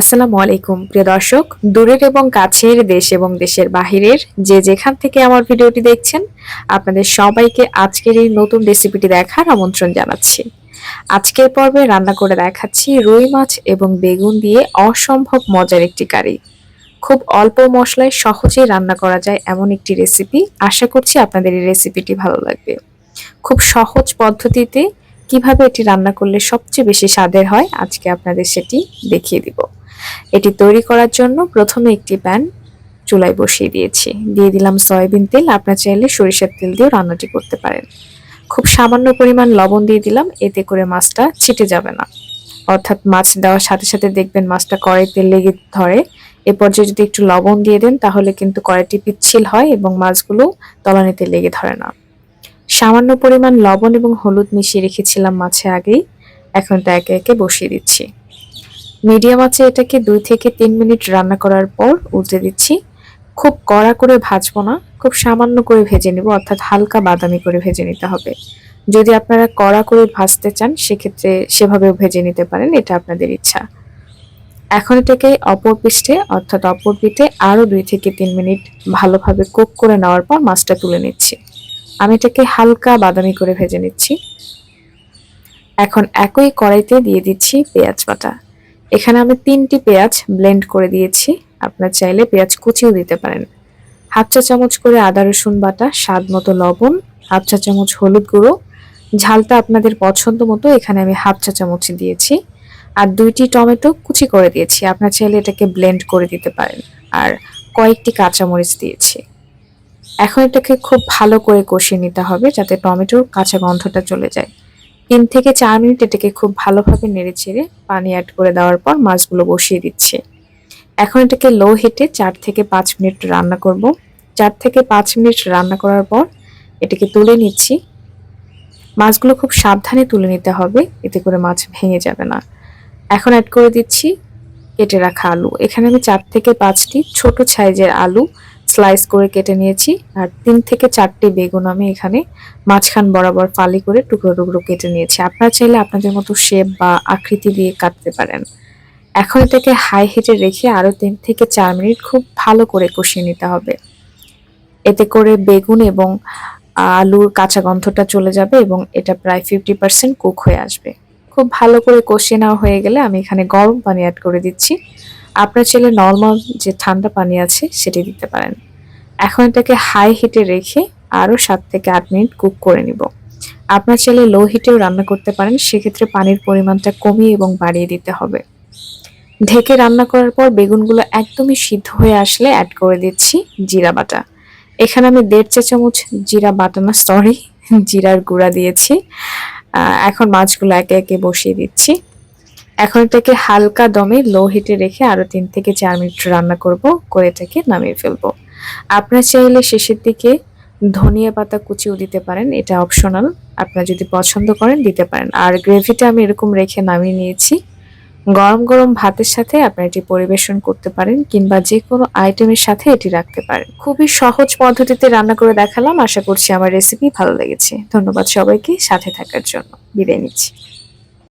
আসসালামু আলাইকুম, প্রিয় দর্শক। দূরের এবং কাছের দেশ এবং দেশের বাহিরের যে যেখান থেকে আমার ভিডিওটি দেখছেন, আপনাদের সবাইকে আজকের এই নতুন রেসিপিটি দেখার আমন্ত্রণ জানাচ্ছি। আজকের পর্বে রান্না করে দেখাচ্ছি রুই মাছ এবং বেগুন দিয়ে অসম্ভব মজার একটি কারি। খুব অল্প মশলায় সহজেই রান্না করা যায় এমন একটি রেসিপি। আশা করছি আপনাদের এই রেসিপিটি ভালো লাগবে। খুব সহজ পদ্ধতিতে কীভাবে এটি রান্না করলে সবচেয়ে বেশি স্বাদের হয়, আজকে আপনাদের সেটি দেখিয়ে দিব। এটি তৈরি করার জন্য প্রথমে একটি প্যান চুলায় বসিয়ে দিয়েছি। দিয়ে দিলাম সয়াবিন তেল, আপনার চাইলে সরিষার তেল দিয়েও রান্নাটি করতে পারেন। খুব সামান্য পরিমাণ লবণ দিয়ে দিলাম, এতে করে মাছটা ছিটে যাবে না। অর্থাৎ মাছ দেওয়ার সাথে সাথে দেখবেন মাছটা কড়াইতে লেগে ধরে। এ পর্যায়ে যদি একটু লবণ দিয়ে দেন, তাহলে কিন্তু কড়াইটি পিচ্ছিল হয় এবং মাছগুলো তলানিতে লেগে ধরে না। সামান্য পরিমাণ লবণ এবং হলুদ মিশিয়ে রেখেছিলাম মাছে আগেই। এখন তা একে একে বসিয়ে দিচ্ছি। মিডিয়াম আছে এটাকে দুই থেকে তিন মিনিট রান্না করার পর উল্টে দিচ্ছি। খুব কড়া করে ভাজবো না, খুব সামান্য করে ভেজে নেব, অর্থাৎ হালকা বাদামি করে ভেজে নিতে হবে। যদি আপনারা কড়া করে ভাজতে চান, সেক্ষেত্রে সেভাবেও ভেজে নিতে পারেন, এটা আপনাদের ইচ্ছা। এখন এটাকে অপর পৃষ্ঠে অর্থাৎ অপর পিঠে আরও দুই থেকে তিন মিনিট ভালোভাবে কুক করে নেওয়ার পর মাছটা তুলে নিচ্ছি। আমি এটাকে হালকা বাদামি করে ভেজে নিচ্ছি। এখন একই কড়াইতে দিয়ে দিচ্ছি পেঁয়াজ বাটা। এখানে আমি তিনটি পেঁয়াজ ব্লেন্ড করে দিয়েছি। আপনার চাইলে পেঁয়াজ কুচিও দিতে পারেন। হাফ চা চামচ করে আদা, রসুন বাটা, স্বাদ মতো লবণ, হাফ চা চামচ হলুদ গুঁড়ো। ঝালটা আপনাদের পছন্দ মতো এখানে আমি হাফ চা চামচ দিয়েছি। আর দুইটি টমেটো কুচি করে দিয়েছি। আপনার চাইলে এটাকে ব্লেন্ড করে দিতে পারেন। আর কয়েকটি কাঁচামরিচ দিয়েছি। এখন এটাকে খুব ভালো করে কষিয়ে নিতে হবে যাতে টমেটোর কাঁচা গন্ধটা চলে যায়। তিন থেকে চার মিনিট এটাকে খুব ভালোভাবে নেড়ে চেড়ে পানি অ্যাড করে দেওয়ার পর মাছগুলো বসিয়ে দিচ্ছে। এখন এটাকে লো হিটে চার থেকে পাঁচ মিনিট রান্না করব। চার থেকে পাঁচ মিনিট রান্না করার পর এটাকে তুলে নিচ্ছি। মাছগুলো খুব সাবধানে তুলে নিতে হবে, এতে করে মাছ ভেঙে যাবে না। এখন অ্যাড করে দিচ্ছি কেটে রাখা আলু। এখানে আমি চার থেকে পাঁচটি ছোট সাইজের আলু স্লাইস করে কেটে নিয়েছি আর তিন থেকে চারটি বেগুন আমি এখানে মাঝখান বরাবর ফালি করে টুকরো টুকরো কেটে নিয়েছি। আপনারা চাইলে আপনাদের মতো শেপ বা আকৃতি দিয়ে কাটতে পারেন। এখন এটাকে হাই হিটে রেখে আরও তিন থেকে চার মিনিট খুব ভালো করে কষিয়ে নিতে হবে। এতে করে বেগুন এবং আলুর কাঁচা গন্ধটা চলে যাবে এবং এটা প্রায় ফিফটি পার্সেন্ট কুক হয়ে আসবে। খুব ভালো করে কষিয়ে নেওয়া হয়ে গেলে আমি এখানে গরম পানি অ্যাড করে দিচ্ছি। আপনার চাইলে নর্মাল যে ঠান্ডা পানি আছে, সেটি দিতে পারেন। এখন এটাকে হাই হিটে রেখে আরও সাত থেকে আট মিনিট কুক করে নিব। আপনার চাইলে লো হিটেও রান্না করতে পারেন, সেক্ষেত্রে পানির পরিমাণটা কমিয়ে এবং বাড়িয়ে দিতে হবে। ঢেকে রান্না করার পর বেগুনগুলো একদমই সিদ্ধ হয়ে আসলে অ্যাড করে দিচ্ছি জিরা বাটা। এখানে আমি দেড় চা চামচ জিরা বাটা না সরি জিরার গুঁড়া দিয়েছি। এখন মাছগুলো একে একে বসিয়ে দিচ্ছি। এখন এটাকে হালকা দমে লো হিটে রেখে আরও তিন থেকে চার মিনিট রান্না করব, করে এটাকে নামিয়ে ফেলব। আপনার চাইলে শেষের দিকে ধনিয়া পাতা কুচিও দিতে পারেন, এটা অপশনাল আপনার যদি পছন্দ করেন দিতে পারেন। আর গ্রেভিটা আমি এরকম রেখে নামিয়ে নিয়েছি। গরম গরম ভাতের সাথে আপনারা এটি পরিবেশন করতে পারেন, কিংবা যে কোনো আইটেমের সাথে এটি রাখতে পারেন। খুবই সহজ পদ্ধতিতে রান্না করে দেখালাম। আশা করছি আমার রেসিপি ভালো লেগেছে। ধন্যবাদ সবাইকে। সাথে থাকার জন্য বিদায় নিচ্ছি।